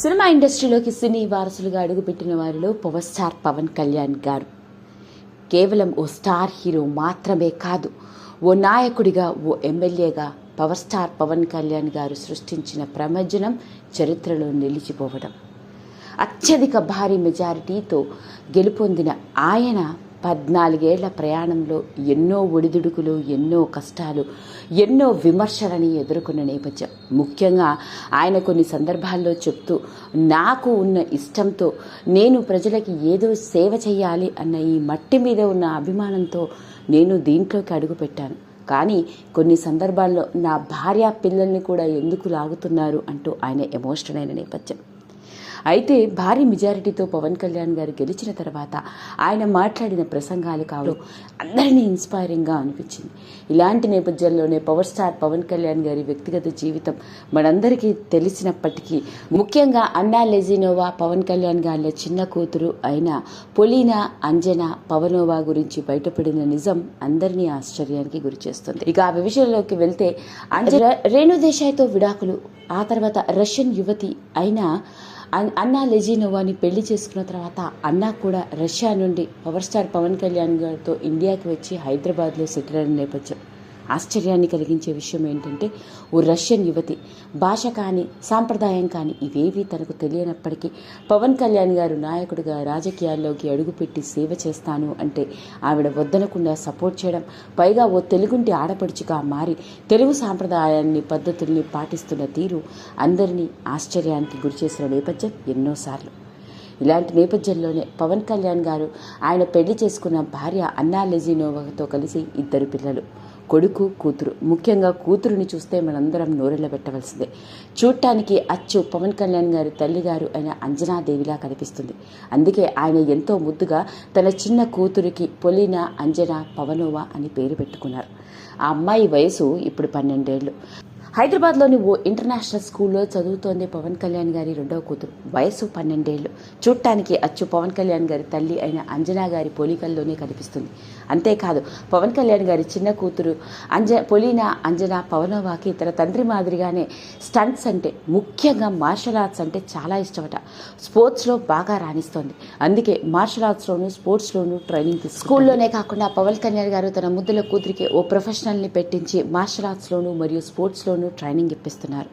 Cinema ఇండస్ట్రీలోకి సినీ వారసులుగా అడుగుపెట్టిన వారిలో పవర్ స్టార్ పవన్ కళ్యాణ్ గారు. కేవలం ఓ స్టార్ హీరో మాత్రమే కాదు ఓ నాయకుడిగా ఓ ఎమ్మెల్యేగా పవర్ స్టార్ పవన్ కళ్యాణ్ గారు సృష్టించిన ప్రమజ్జనం చరిత్రలో నిలిచిపోవడం. అత్యధిక భారీ మెజారిటీతో గెలుపొందిన ఆయన పద్నాలుగేళ్ళ ప్రయాణంలో ఎన్నో ఒడిదుడుకులు ఎన్నో కష్టాలు ఎన్నో విమర్శలని ఎదుర్కొన్న నేపథ్యం. ముఖ్యంగా ఆయన కొన్ని సందర్భాల్లో చెప్తూ నాకు ఉన్న ఇష్టంతో నేను ప్రజలకి ఏదో సేవ చేయాలి అన్న ఈ మట్టి మీద ఉన్న అభిమానంతో నేను దీంట్లోకి అడుగుపెట్టాను. కానీ కొన్ని సందర్భాల్లో నా భార్య పిల్లల్ని కూడా ఎందుకు లాగుతున్నారు అంటూ ఆయన ఎమోషనల్ అయిన నేపథ్యం. అయితే భారీ మెజారిటీతో పవన్ కళ్యాణ్ గారు గెలిచిన తర్వాత ఆయన మాట్లాడిన ప్రసంగాలు కావడం అందరినీ ఇన్స్పైరింగ్గా అనిపించింది. ఇలాంటి నేపథ్యంలోనే పవర్ స్టార్ పవన్ కళ్యాణ్ గారి వ్యక్తిగత జీవితం మనందరికీ తెలిసినప్పటికీ ముఖ్యంగా అన్నా లెజినోవా పవన్ కళ్యాణ్ గారి చిన్న కూతురు అయిన పొలీనా అంజనా పవనోవా గురించి బయటపడిన నిజం అందరినీ ఆశ్చర్యానికి గురిచేస్తుంది ఇక ఆ విషయంలోకి వెళ్తే అంజ రేణు దేశాయ్తో విడాకులు ఆ తర్వాత రష్యన్ యువతి అయిన అన్నా లెజినోవాని పెళ్ళి చేసుకున్న తర్వాత అన్నా కూడా రష్యా నుండి పవర్ స్టార్ పవన్ కళ్యాణ్ గారితో ఇండియాకి వచ్చి హైదరాబాద్లో సెటిల్ అయిన నేపథ్యం. ఆశ్చర్యాన్ని కలిగించే విషయం ఏంటంటే ఓ రష్యన్ యువతి భాష కానీ సాంప్రదాయం కానీ ఇవేవీ తనకు తెలియనప్పటికీ పవన్ కళ్యాణ్ గారు నాయకుడిగా రాజకీయాల్లోకి అడుగుపెట్టి సేవ చేస్తాను అంటే ఆవిడ వద్దనకుండా సపోర్ట్ చేయడం పైగా ఓ తెలుగుంటి ఆడపడుచుగా మారి తెలుగు సాంప్రదాయాన్ని పద్ధతుల్ని పాటిస్తున్న తీరు అందరినీ ఆశ్చర్యానికి గురిచేసిన నేపథ్యం ఎన్నోసార్లు. ఇలాంటి నేపథ్యంలోనే పవన్ కళ్యాణ్ గారు ఆయన పెళ్ళి చేసుకున్న భార్య అన్నా లెజినోవాతో కలిసి ఇద్దరు పిల్లలు. కొడుకు కూతురు. ముఖ్యంగా కూతురుని చూస్తే మనందరం నోరెళ్ళ పెట్టవలసిందే. చూడటానికి అచ్చు పవన్ కళ్యాణ్ గారి తల్లిగారు అయిన అంజనాదేవిలా కనిపిస్తుంది. అందుకే ఆయన ఎంతో ముద్దుగా తన చిన్న కూతురికి పొలినా అంజనా పవనోవా అని పేరు పెట్టుకున్నారు. ఆ అమ్మాయి వయసు ఇప్పుడు పన్నెండేళ్ళు హైదరాబాద్లోని ఓ ఇంటర్నేషనల్ స్కూల్లో చదువుతోంది పవన్ కళ్యాణ్ గారి రెండవ కూతురు. వయసు పన్నెండేళ్ళు చూడటానికి అచ్చు పవన్ కళ్యాణ్ గారి తల్లి అయిన అంజనా గారి పోలికల్లోనే కనిపిస్తుంది. అంతేకాదు పవన్ కళ్యాణ్ గారి చిన్న కూతురు అంజ పొలీనా అంజనా పవనోవాకి తన తండ్రి మాదిరిగానే స్టంట్స్ అంటే ముఖ్యంగా మార్షల్ ఆర్ట్స్ అంటే చాలా ఇష్టమట. స్పోర్ట్స్లో బాగా రాణిస్తోంది. అందుకే మార్షల్ ఆర్ట్స్లోనూ స్పోర్ట్స్లోనూ ట్రైనింగ్ స్కూల్లోనే కాకుండా పవన్ కళ్యాణ్ గారు తన ముద్దుల కూతురికి ఓ ప్రొఫెషనల్ని పెట్టించి మార్షల్ ఆర్ట్స్లోనూ మరియు స్పోర్ట్స్లోనూ ట్రైనింగ్ ఇప్పిస్తున్నారు.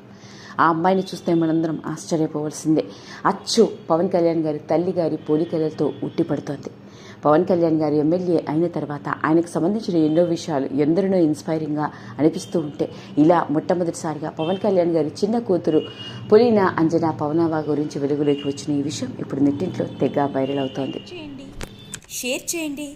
ఆ అమ్మాయిని చూస్తే మనందరం ఆశ్చర్యపోవలసిందే. అచ్చు పవన్ కళ్యాణ్ గారి తల్లి గారి పోలికలతో ఉట్టిపడుతోంది పవన్ కళ్యాణ్ గారు ఎమ్మెల్యే అయిన తర్వాత ఆయనకు సంబంధించిన ఎన్నో విషయాలు ఎందరినో ఇన్స్పైరింగ్గా అనిపిస్తూ ఉంటే ఇలా మొట్టమొదటిసారిగా పవన్ కళ్యాణ్ గారి చిన్న కూతురు పొలినా అంజనా పవనావా గురించి వెలుగులోకి వచ్చిన ఈ విషయం ఇప్పుడు నెట్టింట్లో తెగ వైరల్ అవుతోంది. చేయండి షేర్ చేయండి.